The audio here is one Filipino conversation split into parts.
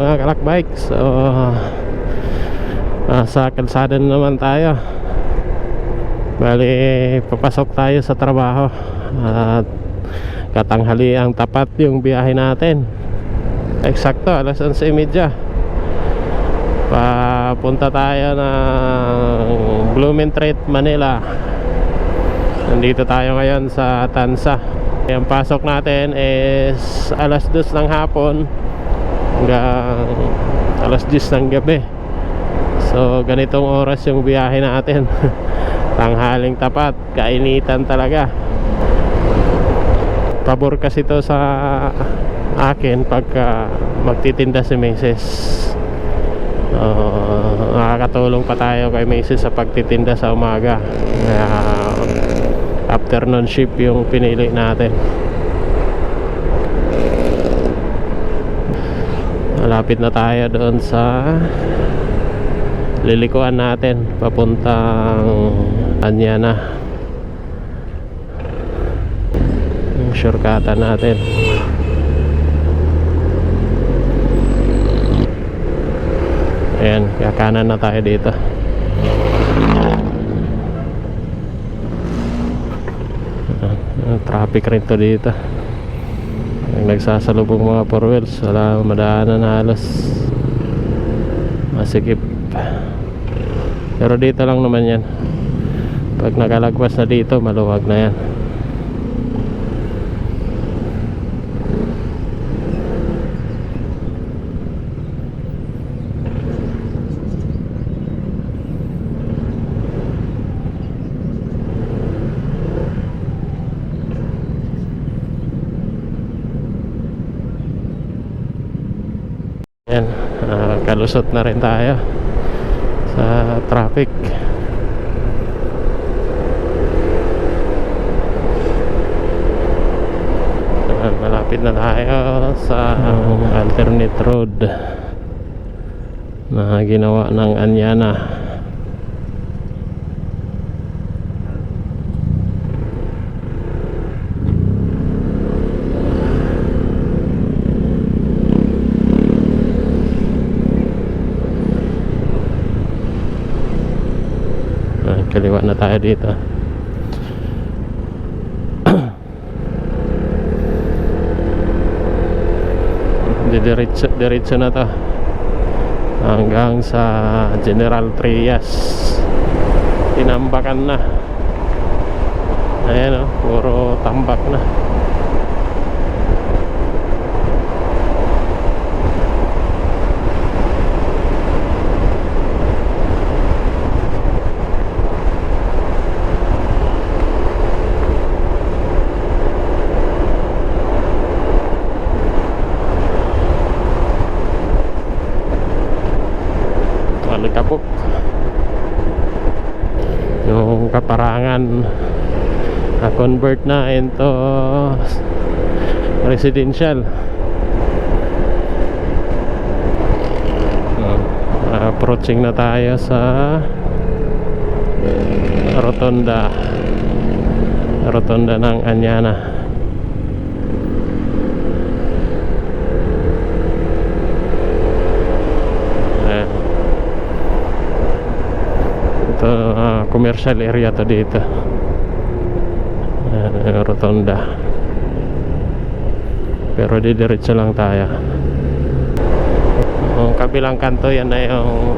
mga kalakbike So ah, Sa kalsada na naman tayo. Bali papasok tayo sa trabaho. At Katanghali ang tapat yung biyahe natin. Eksakto alas 11.30 Papunta tayo ng Blumentritt, Manila. Nandito tayo ngayon sa Tansa. Ang pasok natin is alas 2 ng hapon hanggang alas 10 ng gabi So ganitong oras yung biyahe natin Tanghaling tapat, kainitan talaga Pabor kasi to sa akin pagka magtitinda si Mrs. Uh, nakakatulong pa tayo kay Mrs. sa pagtitinda sa umaga Kaya afternoon shift yung pinili natin malapit na tayo doon sa lilikuan natin papuntang Anyana yung shortcutan natin. Ayan kakanan na tayo dito. Traffic rin to dito ang nagsasalubong mga four wheels. Wala madaanan halos. Masikip. Pero dito lang naman yan. Pag nakalagpas na dito maluwag na Yan, kalusot na rin tayo sa traffic. Malapit na tayo sa alternate road na ginawa ng Anyana. Ah, kaliwa na tayo dito. Didiretso, diretso na to. Hanggang sa General Trias. Tinambakan na. Ayan o puro tambak na yung kaparangan. Na convert na into residential. Uh, approaching na tayo sa rotonda. Rotonda ng Anyana Ayan. Ito, ah, commercial area to dito. Ayan, yung rotonda. Pero didiretso lang tayo. Yung kabilang kanto yan na yung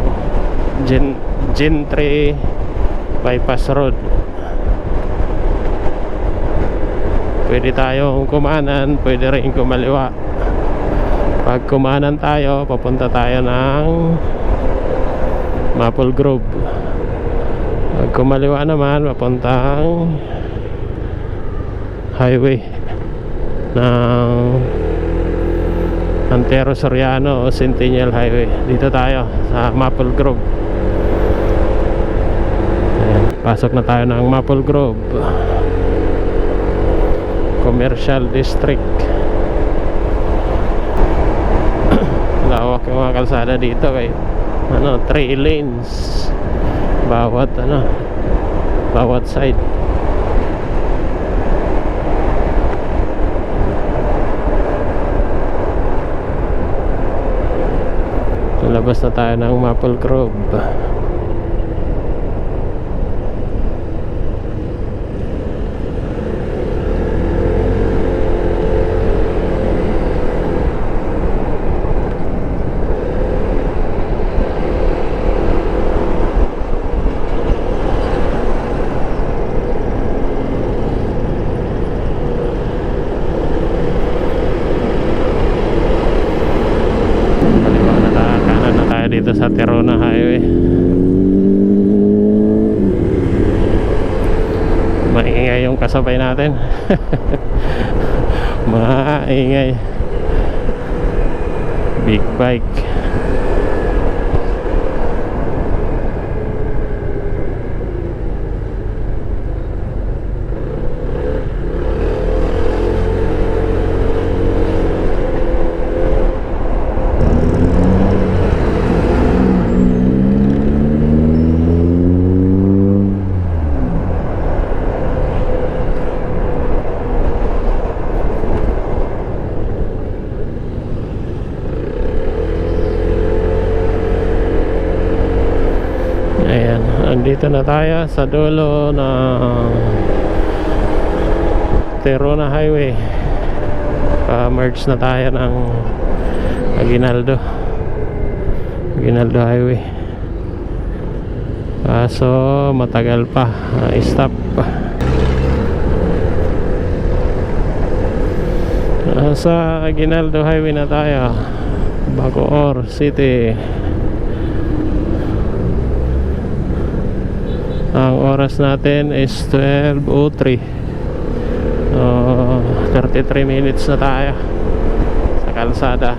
Gen, Gentry Bypass Road. Pwede tayong kumanan, pwede rin kumaliwa. Pag kumanan tayo, papunta tayo ng Maple Grove. Pag kumaliwa naman, papuntang highway ng Antero Soriano o Centennial Highway. Dito tayo sa Maple Grove. Ayan, pasok na tayo ng Maple Grove. Commercial District. Lawak yung mga kalsada dito kay ano, 3 lanes bawat ano bawat side Labas na tayo ng Maple Grove. Kaliwa na tayo, kanan na tayo dito sa Terona Highway. Maingay yung kasabay natin. Maingay. Big bike. Ayan, andito na tayo sa dulo ng Terona Highway. Pa-merge na tayo ng Aguinaldo. Aguinaldo Highway. Kaso matagal pa. Ah, stop. Sa Aguinaldo Highway na tayo. Bacoor City. Ang oras natin is 12.03 uh, 33 minutes na tayo sa kalsada.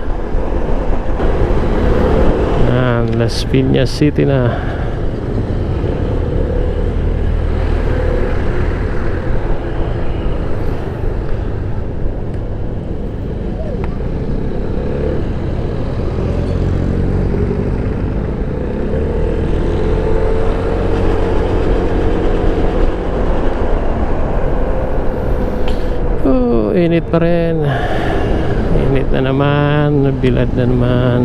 Yan, Las Piñas City na init pa rin. Init na naman, bilad na naman.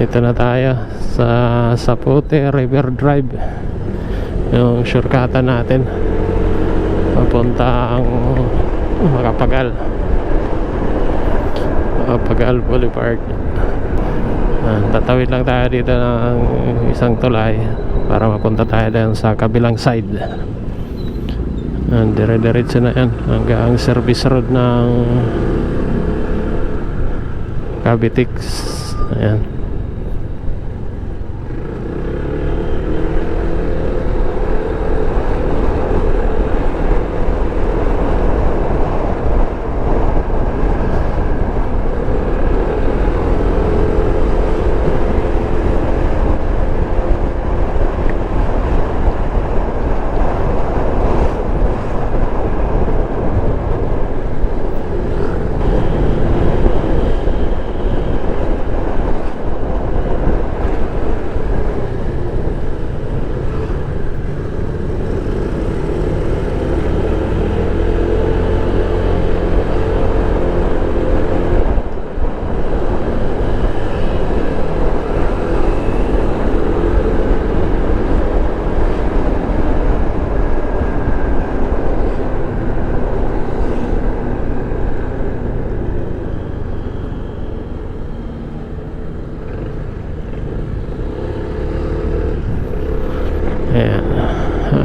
Dito na tayo sa Sapote River Drive. Yung shortcutan natin. Papunta ang Makapagal. Makapagal Boulevard. Ah, tatawid lang tayo dito ng isang tulay para mapunta tayo doon sa kabilang side. Yan, dire-diretso na yan hanggang service road ng Cavitex. Ayan.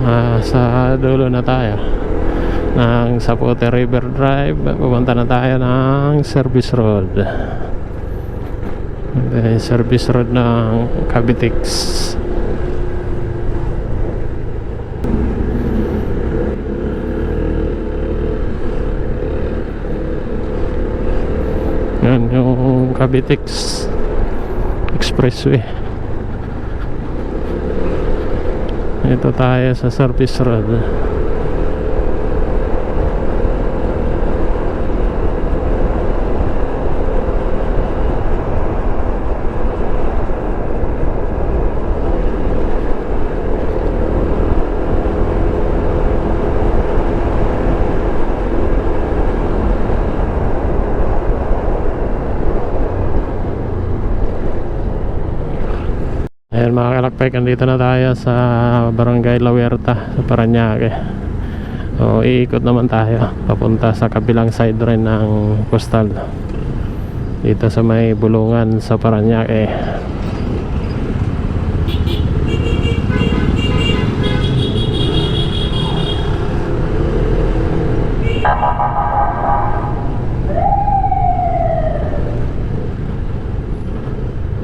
Ah, sa dulo na tayo Sapote River Drive pupunta na tayo ng service road. Okay, service road ng Cavitex. Yan yung Cavitex Expressway. Ito tayo sa service road. Mga kalakpek, andito na tayo sa Barangay La Huerta sa Paranaque. O iikot naman tayo papunta sa kabilang side rin ng postal. Dito sa may bulungan sa Paranaque.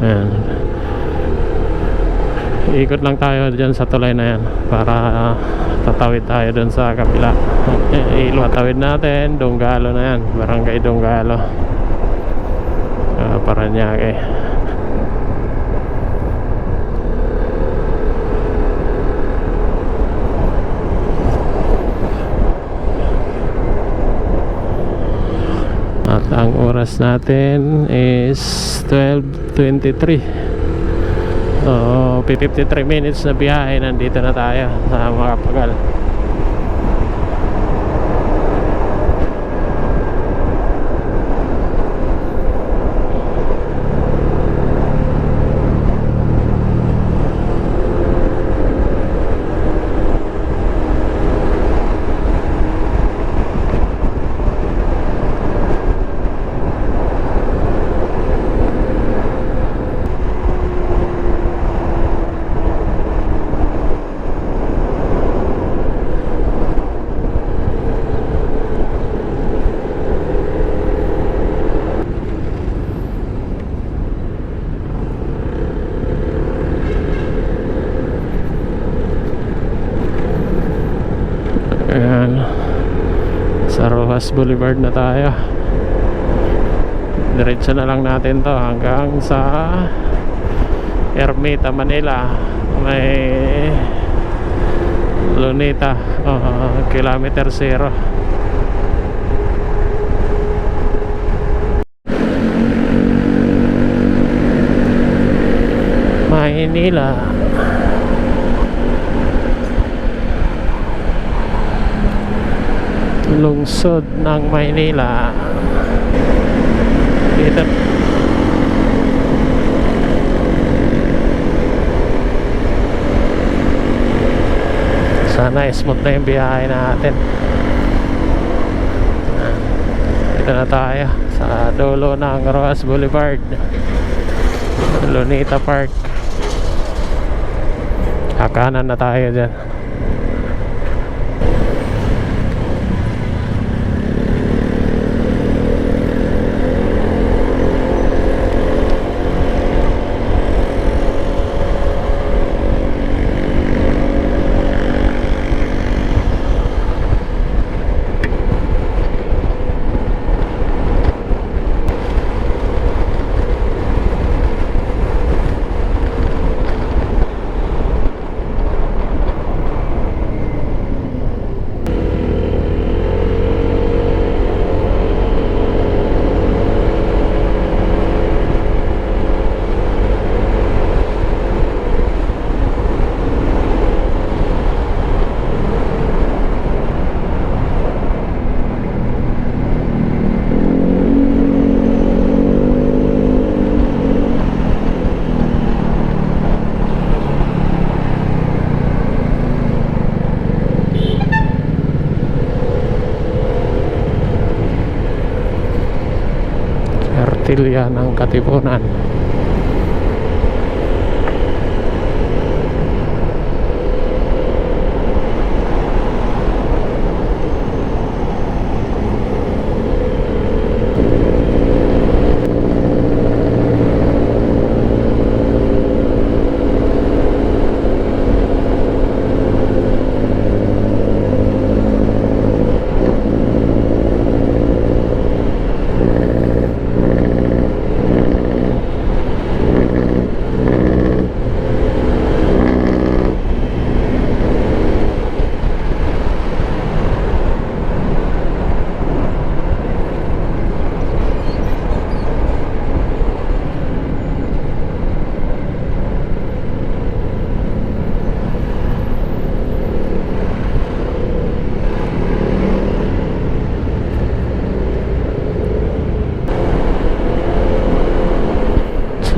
Ayan. Ikot lang tayo dyan sa tulay na yan para ah, tatawid tayo dun sa kabila. Eh, Iluwatawid natin, Donggalo na yan. Barangay Donggalo. Uh, Paranaque. At ang oras natin is 12.23 So, 53 minutes na biyahe Nandito na tayo sa mga pagal Ayan. Rojas Boulevard na tayo. Diretso na lang natin to hanggang sa Ermita, Manila. May Lunita, uh, kilometer zero. Maynila. Lungsod ng Maynila. Dito sana smooth na yung biyahe natin. Dito na tayo sa dulo ng Roas Boulevard Lunita Park. Kakanan na tayo dyan Artilya ng Katipunan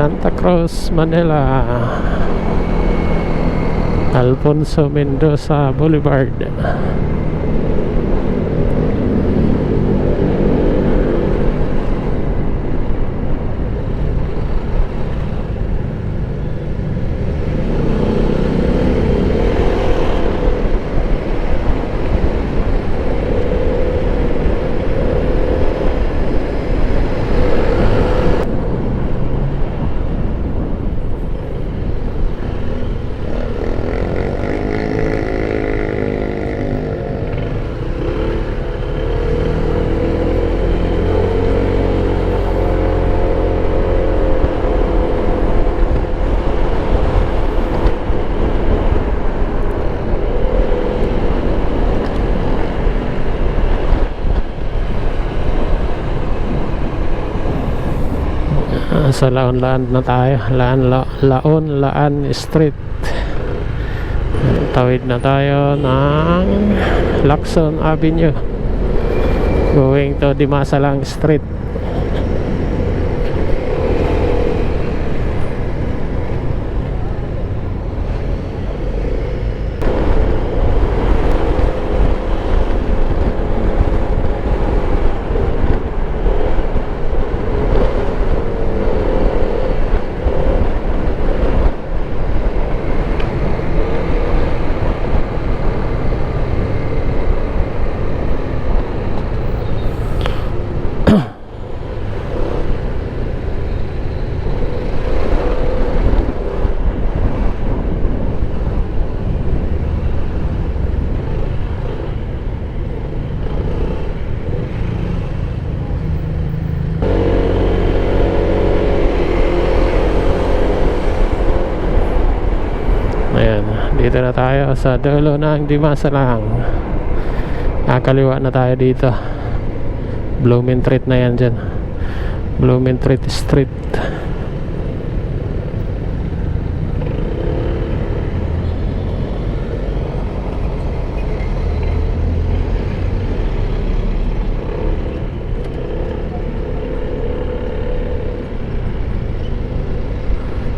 Santa Cruz, Manila. Alfonso Mendoza Boulevard. Ah, sa Laon Laan na tayo. Laan, La, Laon Laan Street. Tawid na tayo ng Lacson Avenue. Going to Dimasalang Street Ayan, dito na tayo sa dulo ng Dimasalang. Kakaliwa na tayo dito. Blumentritt na yan dyan. Blumentritt Street.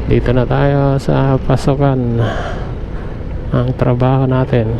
Dito na tayo sa pasukan ang trabaho natin.